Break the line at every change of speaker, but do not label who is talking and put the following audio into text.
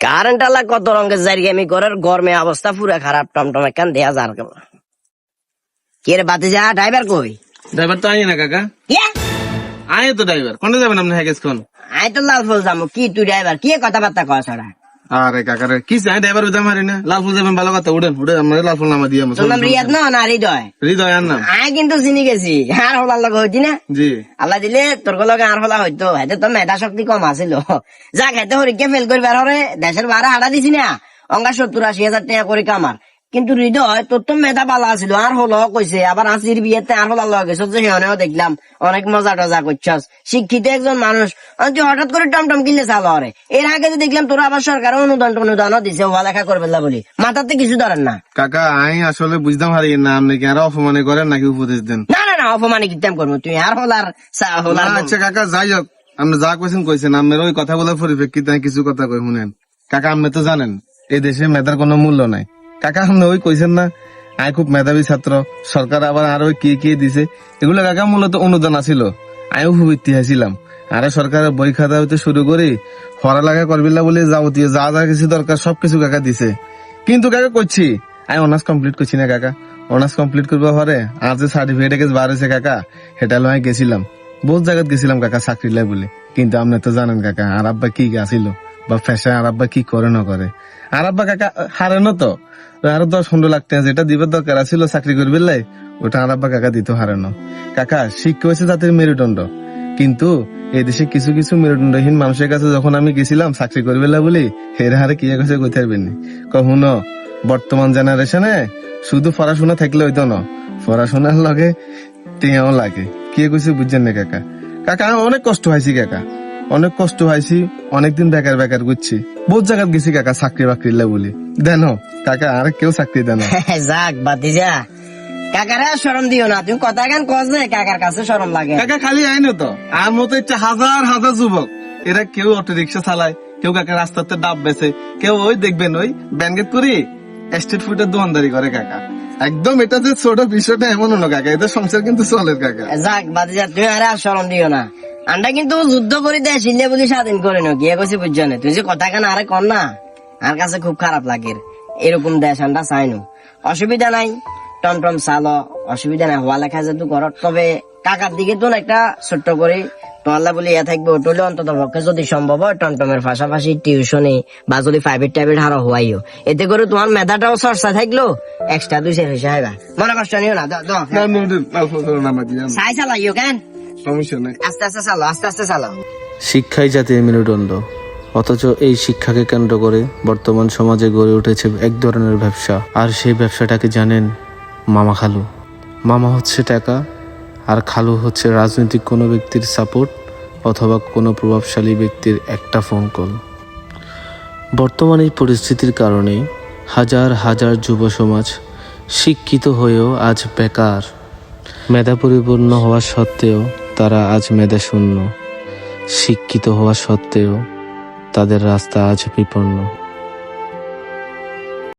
Current আলা কত রঙের জারি আমি ঘরের গরমে অবস্থা পুরো খারাপ টমটম একখান দেয়া যার গেল কে রে বাতি যা ড্রাইভার কই?
ড্রাইভার তো আই না কাকা। আয় তো ড্রাইভার কোন যাবেন আপনি হ্যাগেস কোন?
আয় তো লাল ফুল যাব কি তুই ড্রাইভার কি কথাবার্তা কয় ছড়া
আরে কাকারে কি চাই ড্রাইভার উদাম হারি না লাল ফুল যাবেন ভালো কথা উঠেন উঠে আমরা লাল ফুল নামা দিয়ে
নাম রিয়াদ না না হৃদয়?
হৃদয় আর নাম
আমি কিন্তু চিনি গেছি আর হলার লগে হইতি না?
জি।
আল্লাহ দিলে তোর লগে আর হলা হইতো হেতে তো মেধা শক্তি কম আছিল। যা হেতে হরিকে ফেল করবার হরে দেশের বারে হাড়া দিছি না। অঙ্গা সত্তর আশি হাজার টাকা করে কামার কিন্তু হৃদয় তোর তো মেধা পালা আছিল। আর হলো কইছে আবার আসির বিয়েতে আর হলা গেছ যে হেনেও দেখলাম অনেক মজা টজা করছস শিক্ষিত একজন মানুষ তুই হঠাৎ করে টমটম কিনলে চাল হরে এর আগে তো দেখলাম তোর আবার সরকার অনুদান অনুদানও দিছে লেখা করবে না বলি। মাথাতে কিছু ধরেন না।
কাকা আই আসলে বুঝতাম হারি না আপনি কি আর অপমানে করেন নাকি উপদেশ দেন?
না না না অপমানে কিতাম করব তুই আর হলার হলার
আচ্ছা কাকা যাই হোক আপনি যা কইছেন কইছেন আপনার ওই কথাগুলোর পরিপ্রেক্ষিতে আমি কিছু কথা কই শুনেন। কাকা আপনি তো জানেন এই দেশে মেধার কোনো মূল্য নাই। কাকা, আপনি ওই কইছেন না, আই খুব মেধাবী ছাত্র সরকার আবার আরও কি কি দিছে? এগুলো কাকা, মূলত অনুদান আছিল আমিও খুব ইতিহাস ছিলাম আরে সরকারের বই খাতা হইতে শুরু করি পড়ালেখা করবিলা বলে যাবতীয় যা যা কিছু দরকার সবকিছু কাকা দিছে। কিন্তু কাকা করছি আমি অনার্স কমপ্লিট করছি না কাকা অনার্স কমপ্লিট করব পরে আর যে সার্টিফিকেট বার হয়েছে কাকা সেটা লয় গেছিলাম। বহুত জায়গাত গেছিলাম কাকা চাকরি লাই বলে, কিন্তু আপনি তো জানেন কাকা আর আব্বা কি আসিল বা ফ্যাশন আর আব্বা কি করে না করে? আর আব্বা কাকা না তো? আরও দশ পনেরো লাখ টাকা যেটা দিবার দরকার আছিল, চাকরি করবে লাই, ওটা আর আব্বা কাকা দিত না। কাকা শিক্ষা হয়েছে জাতির মেরুদণ্ড। কিন্তু এই দেশে কিছু কিছু মেরুদণ্ডহীন মানুষের কাছে যখন আমি গেছিলাম চাকরি করবে লা বলি, হেরে হারে কি কাছে কইতে পারবেন কখনো বর্তমান জেনারেশনে শুধু পড়াশোনা থাকলে হইতো না। পড়াশোনার লগে টেয়াও লাগে। কে কইছে বুঝছেন না কাকা? কাকা, অনেক কষ্ট হয়েছি কাকা। অনেক কষ্ট হয়েছি অনেকদিন বেকার বেকার করছি। বহুত জায়গায় গেছি কাকা চাকরি বাকরি লা বলি দেন কাকা আর কেউ চাকরি দেন
যাক বাতি যা কাকারে শরম দিও না তুমি কথা গান কস কাকার কাছে শরম লাগে।
কাকা খালি আইনো তো। আর মতো একটা হাজার হাজার যুবক। এরা কেউ অটো রিক্সা চালায় কেউ কাকা রাস্তাতে ডাব বেছে কেউ ওই দেখবেন ওই ব্যানগেট করি স্ট্রিট ফুডের দোকানদারি করে কাকা। একদম এটা যে ছোট বিষয়টা এমন হলো কাকা এদের সংসার কিন্তু চলে কাকা।
যাক বাতি যা আরে আর শরম দিও না। আন্ডা কিন্তু যুদ্ধ করে দেয় শিলে বলি স্বাধীন করে নো গিয়ে কইছি বুঝছ না তুই যে কথা গান আরে কর না আর কাছে খুব খারাপ লাগে এরকম দেশ আন্ডা চাইনো অসুবিধা নাই টমটম চালো অসুবিধা নাই হওয়া লেখা যেহেতু ঘরত তবে কাকার দিকে তো একটা ছোট্ট করে তোমাল্লা বলে ইয়া থাকবে ওটলে অন্তত পক্ষে যদি সম্ভব হয় টমটমের পাশাপাশি টিউশনে বা যদি প্রাইভেট টাইভেট হারো হওয়াইও এতে করে তোমার মেধাটাও চর্চা থাকল এক্সট্রা দুইশো পয়সা হইবা মনে কষ্ট নিও না।
না, না, না, করে।
সাই চালাইও কেন
সমস্যা নাই।
আস্তে আস্তে চালো আস্তে আস্তে চালাও
শিক্ষাই জাতির মেরুদণ্ড। অথচ এই শিক্ষাকে কেন্দ্র করে বর্তমান সমাজে গড়ে উঠেছে এক ধরনের ব্যবসা। আর সেই ব্যবসাটাকে জানেন মামা খালু। মামা হচ্ছে টাকা আর খালু হচ্ছে রাজনৈতিক কোনো ব্যক্তির সাপোর্ট অথবা কোনো প্রভাবশালী ব্যক্তির একটা ফোন কল বর্তমান এই পরিস্থিতির কারণে হাজার হাজার যুব সমাজ শিক্ষিত হয়েও আজ বেকার। মেধা পরিপূর্ণ হওয়া সত্ত্বেও তারা আজ মেধাশূন্য শিক্ষিত হওয়া সত্ত্বেও তাদের রাস্তা আজ বিপন্ন।